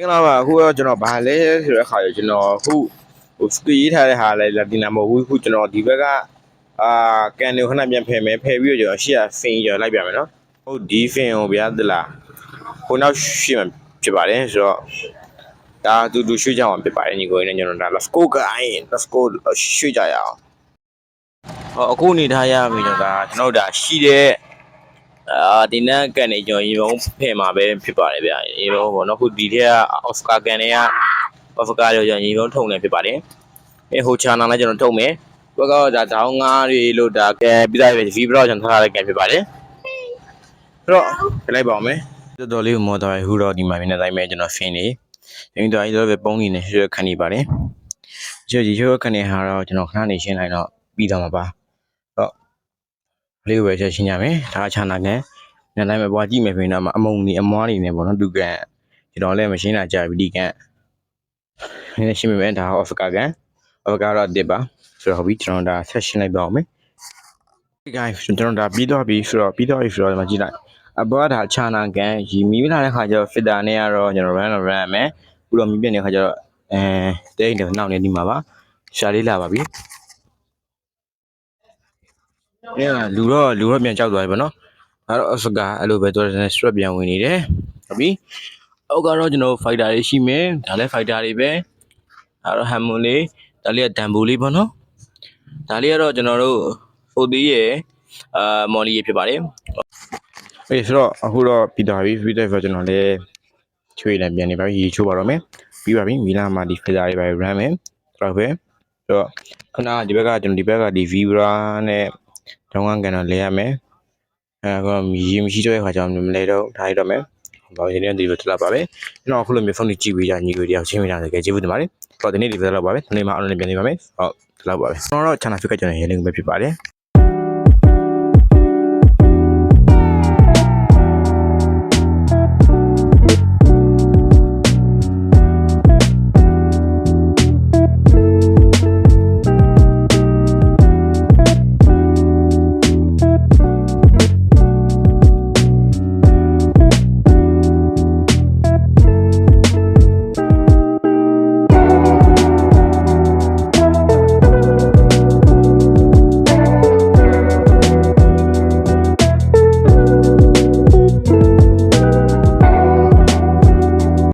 မင်္ဂလာပါအခုတော့ကျွန်တော်ဗာလဲဆိုတဲ့ခါကျကျွန်တော်အခုဟိုစကရေးထားတဲ့ဟာလဲလာတင်တာမဟုတ်ဘူးအခုကျွန်တော်ဒီဘက်ကအာကန်နေခဏပြန်ဖယ်မယ်ဖယ်ပြီးတော့ကျွန်တော်ရှေ့ကဖင်ကျော်လိုက်ပြန်မယ်နော်ဟုတ်ဒီဖင်ကိုဗျာသလားဟိုနောက်ရှေ့မှာဖြစ်ပါတယ်ဆိုတော့ဒါတူတူရွှေ့ကြအောင်ဖြစ်ပါတယ်ညီကိုရင်းနဲ့ကျွန်တော်ဒါ let's go guys let's go ရွှေ့ကြရအောင်ဟောအခုအနေထားရပြီကျွန်တော်ဒါကျွန်တော်ဒါရှိတဲ့ အာဒီနက်ကန်နေကျွန်တော်ရေပုံးဖယ်မှာပဲဖြစ်ပါတယ်ဗျာရေပုံးပေါ့နော်ခုဒီထက်ကအော်စကာကန်တွေကအော်ဖကာရောကျွန်တော်ရေပုံးထုံနေဖြစ်ပါတယ်အဲဟိုချာနာလည်းကျွန်တော်ထုံမယ်ဘက်ကတော့ဒါဒေါင်းငါးတွေလို့ဒါကဲပြီးသားပဲဗီဘရောကျွန်တော်ထားရတဲ့ကန်ဖြစ်ပါတယ်အဲ့တော့ပြလိုက်ပါအောင်မယ်တော်တော်လေးကိုမော်တော်ရဟူတော့ဒီမှာမြင်နေတိုင်းပဲကျွန်တော်ဖင်နေဒီတော့အဲ့လိုပဲပုံးနေနေရွှေခဏနေပါတယ်ကျွတ်ဒီရွှေခဏနေဟာတော့ကျွန်တော်ခဏနေရှင်းလိုက်တော့ပြီးတော့မှာပါတော့ လေးကိုပဲချက်ရှင်းရမယ်ဒါချာနာကန်နေတိုင်းပဲဘွားကြည့်မယ်ဆိုရင်တော့အမုံနေအမွားနေနေပေါ့နော်သူကန်ကျွန်တော်လည်းမရှင်းတာကြာပြီဒီကန်နည်းနည်းရှင်းပြမယ်ဒါအော်ဖကာကန်အော်ဖကာတော့တစ်ပါဆိုတော့ပြီးကျွန်တော်ဒါဆက်ရှင်းလိုက်ပါအောင်မယ် guys ကျွန်တော်ဒါပြီးတော့ပြီဆိုတော့ပြီးတော့ပြီဆိုတော့ဒီမှာကြည့်လိုက်အဘောဒါချာနာကန်ရီမီးလာတဲ့ခါကျတော့ filter နဲ့ကတော့ကျွန်တော် run တော့ run ရမယ်ပြီးတော့မီးပြတဲ့ခါကျတော့အဲတိတ်တယ်နောက်နေဒီမှာပါရှာလေးလာပါပြီ အဲလူတော့လူတော့ပြန်ကြောက်သွားပြီပေါ့နော်ဒါတော့အစကာအဲ့လိုပဲတော့ strap ပြန်ဝင်နေတယ်ဟုတ်ပြီအောက်ကတော့ကျွန်တော် fighter တွေရှိမယ်ဒါလည်း fighter တွေပဲအဲ့တော့ဟမ်မွန်လေးဒါလေးကဒမ်ဘူလေးပေါ့နော်ဒါလေးကတော့ကျွန်တော်တို့ဟိုသေးရဲ့အာမော်လီရဲ့ဖြစ်ပါတယ်အေးဆိုတော့အခုတော့ပြီးသွားပြီပြီးတဲ့ဆိုကျွန်တော်လည်းချွေးလည်းပြန်နေပါပြီရေချိုးပါတော့မယ်ပြီးပါပြီမီလာမှာဒီ fighter တွေပဲ run မယ်တော့ပဲဆိုတော့ခဏဒီဘက်ကကျွန်တော်ဒီဘက်ကဒီ vibra နဲ့ ဒေါင်းကန်ကန်တော့လဲရမယ်အဲကောရေမရှိတော့တဲ့ခါကျတော့မလဲတော့ထားရတော့မယ်ဘာလို့ရင်းနေဒီလိုထလာပါပဲကျွန်တော်အခုလိုမျိုးဖုန်းကြီးကြည့်ပေးကြညီကိုတယောက်ချင်းမိတာတကယ်ကျေးဇူးတင်ပါတယ်တော့ဒီနေ့ဒီလိုလောက်ပါပဲဒီနေ့မှအောင်လည်းပြန်နေပါမယ်ဟုတ်ဒီလောက်ပါပဲကျွန်တော်တော့ channel ဖြစ်ခဲ့ကြတဲ့ရေလင်းပဲဖြစ်ပါတယ်